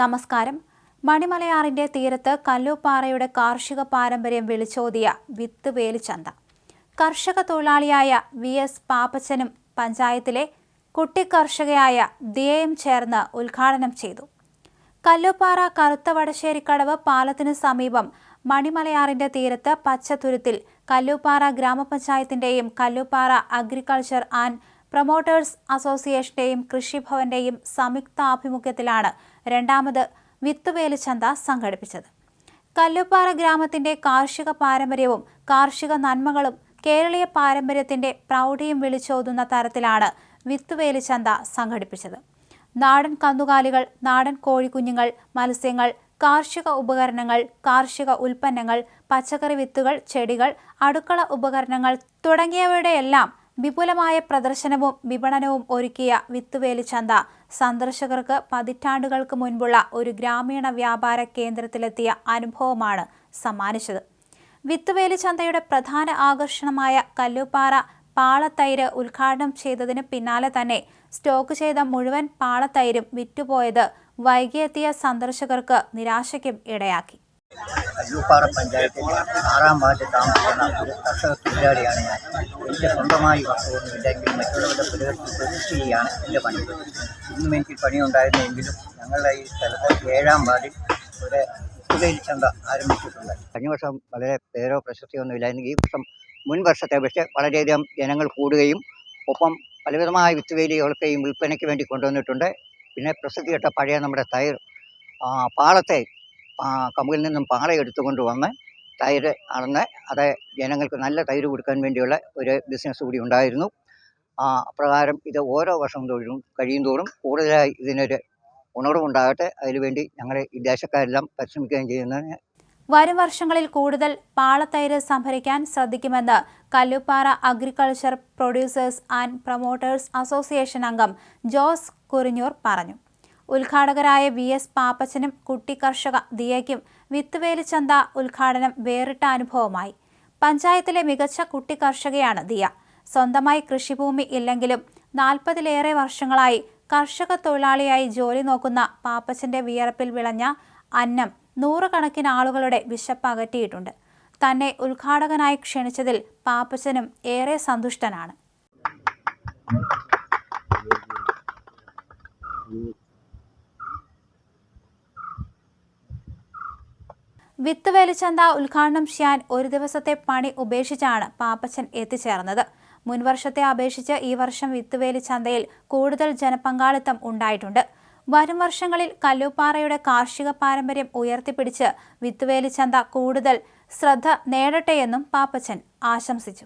നമസ്കാരം. മണിമലയാറിന്റെ തീരത്ത് കല്ലൂപ്പാറയുടെ കാർഷിക പാരമ്പര്യം വിളിച്ചോതിയ വിത്ത് വേലിച്ചന്ത. കർഷക തൊഴിലാളിയായ വി. എസ്. പാപ്പച്ചനും പഞ്ചായത്തിലെ കുട്ടിക്കർഷകയായ ദിയയും ചേർന്ന് ഉദ്ഘാടനം ചെയ്തു. കല്ലുപ്പാറ കറുത്ത വടശ്ശേരിക്കടവ് പാലത്തിനു സമീപം മണിമലയാറിന്റെ തീരത്ത് പച്ചത്തുരുത്തിൽ കല്ലുപ്പാറ ഗ്രാമപഞ്ചായത്തിന്റെയും കല്ലുപ്പാറ അഗ്രികൾച്ചർ ആൻഡ് പ്രൊമോട്ടേഴ്സ് അസോസിയേഷന്റെയും കൃഷിഭവന്റെയും സംയുക്ത ആഭിമുഖ്യത്തിലാണ് രണ്ടാമത് വിത്തുവേലിച്ചന്ത സംഘടിപ്പിച്ചത്. കല്ലുപ്പാറ ഗ്രാമത്തിന്റെ കാർഷിക പാരമ്പര്യവും കാർഷിക നന്മകളും കേരളീയ പാരമ്പര്യത്തിന്റെ പ്രൗഢിയും വിളിച്ചോതുന്ന തരത്തിലാണ് വിത്തുവേലിച്ചന്ത സംഘടിപ്പിച്ചത്. നാടൻ കന്നുകാലികൾ നാടൻ കോഴിക്കുഞ്ഞുങ്ങൾ മത്സ്യങ്ങൾ കാർഷിക ഉപകരണങ്ങൾ കാർഷിക ഉൽപ്പന്നങ്ങൾ പച്ചക്കറി വിത്തുകൾ ചെടികൾ അടുക്കള ഉപകരണങ്ങൾ തുടങ്ങിയവയുടെയെല്ലാം വിപുലമായ പ്രദർശനവും വിപണനവും ഒരുക്കിയ വിത്തുവേലി ചന്ത സന്ദർശകർക്ക് പതിറ്റാണ്ടുകൾക്ക് മുൻപുള്ള ഒരു ഗ്രാമീണ വ്യാപാര കേന്ദ്രത്തിലെത്തിയ അനുഭവമാണ് സമ്മാനിച്ചത്. വിത്തുവേലി ചന്തയുടെ പ്രധാന ആകർഷണമായ കല്ലുപാറ പാളത്തൈര് ഉദ്ഘാടനം ചെയ്തതിന് പിന്നാലെ തന്നെ സ്റ്റോക്ക് ചെയ്ത മുഴുവൻ പാളത്തൈരും വിറ്റുപോയത് വൈകിയെത്തിയ സന്ദർശകർക്ക് നിരാശയ്ക്കും ഇടയാക്കി. കല്ലൂപ്പാറ പഞ്ചായത്തിൽ ആറാം വാർഡ് താമസിക്കുന്ന ഒരു കർഷക തൊഴിലാളിയാണ് ഞാൻ. എനിക്ക് സ്വന്തമായി വസ്തുവൊന്നുമില്ലെങ്കിൽ മറ്റുള്ളവരുടെ പുരോഗതി കൃഷി ചെയ്യാണ് എന്റെ പണി. ഇന്നും എനിക്ക് പണിയുണ്ടായിരുന്നെങ്കിലും ഞങ്ങളുടെ ഈ സ്ഥലത്ത് ഏഴാം വാർഡിൽ ഒരു ഉപ്പുകയിൽ ചന്ത ആരംഭിച്ചിട്ടുണ്ട്. കഴിഞ്ഞ വർഷം വളരെ പേരോ പ്രശസ്തിയൊന്നുമില്ലായിരുന്നു ഈ വർഷം മുൻ വർഷത്തെ പക്ഷേ വളരെയധികം ജനങ്ങൾ കൂടുകയും ഒപ്പം പലവിധമായ വിത്തുവേലികളൊക്കെയും വിൽപ്പനയ്ക്ക് വേണ്ടി കൊണ്ടുവന്നിട്ടുണ്ട്. പിന്നെ പ്രസിദ്ധി കേട്ട പഴയ നമ്മുടെ തൈർ പാളത്തെ കമുകിൽ നിന്നും പാറ എടുത്തുകൊണ്ട് വന്ന് തൈര് അളന്ന് അത് ജനങ്ങൾക്ക് നല്ല തൈര് കൊടുക്കാൻ വേണ്ടിയുള്ള ഒരു ബിസിനസ് കൂടി ഉണ്ടായിരുന്നു. അപ്രകാരം ഇത് ഓരോ വർഷം തോറും കൂടുതലായി ഇതിനൊരു ഉണർവുണ്ടാകട്ടെ. അതിനുവേണ്ടി ഞങ്ങൾ ഈ ദേശക്കാരെല്ലാം പരിശ്രമിക്കുകയും ചെയ്യുന്നതിന് വരും വർഷങ്ങളിൽ കൂടുതൽ പാളത്തൈര് സംഭരിക്കാൻ ശ്രദ്ധിക്കുമെന്ന് Kalluppara agriculture producers and promoters association അംഗം ജോസ് കുറിഞ്ഞൂർ പറഞ്ഞു. ഉദ്ഘാടകരായ വി എസ് പാപ്പച്ചനും കുട്ടി കർഷക ദിയയ്ക്കും വിത്തുവേലിച്ചന്ത ഉദ്ഘാടനം വേറിട്ട അനുഭവമായി. പഞ്ചായത്തിലെ മികച്ച കുട്ടി കർഷകയാണ് ദിയ. സ്വന്തമായി കൃഷിഭൂമി ഇല്ലെങ്കിലും നാൽപ്പതിലേറെ വർഷങ്ങളായി കർഷക തൊഴിലാളിയായി ജോലി നോക്കുന്ന പാപ്പച്ചന്റെ വിയർപ്പിൽ വിളഞ്ഞ അന്നം നൂറുകണക്കിന് ആളുകളുടെ വിശപ്പ് അകറ്റിയിട്ടുണ്ട് തന്നെ ഉദ്ഘാടകനായി ക്ഷണിച്ചതിൽ പാപ്പച്ചനും ഏറെ സന്തുഷ്ടനാണ്. വിത്ത് വേലിച്ചന്ത ഉദ്ഘാടനം ചെയ്യാൻ ഒരു ദിവസത്തെ പണി ഉപേക്ഷിച്ചാണ് പാപ്പച്ചൻ എത്തിച്ചേർന്നത്. മുൻവർഷത്തെ അപേക്ഷിച്ച് ഈ വർഷം വിത്തുവേലി ചന്തയിൽ കൂടുതൽ ജനപങ്കാളിത്തം ഉണ്ടായിട്ടുണ്ട്. വരും വർഷങ്ങളിൽ കല്ലുപ്പാറയുടെ കാർഷിക പാരമ്പര്യം ഉയർത്തിപ്പിടിച്ച് വിത്തുവേലി ചന്ത കൂടുതൽ ശ്രദ്ധ നേടട്ടെയെന്നും പാപ്പച്ചൻ ആശംസിച്ചു.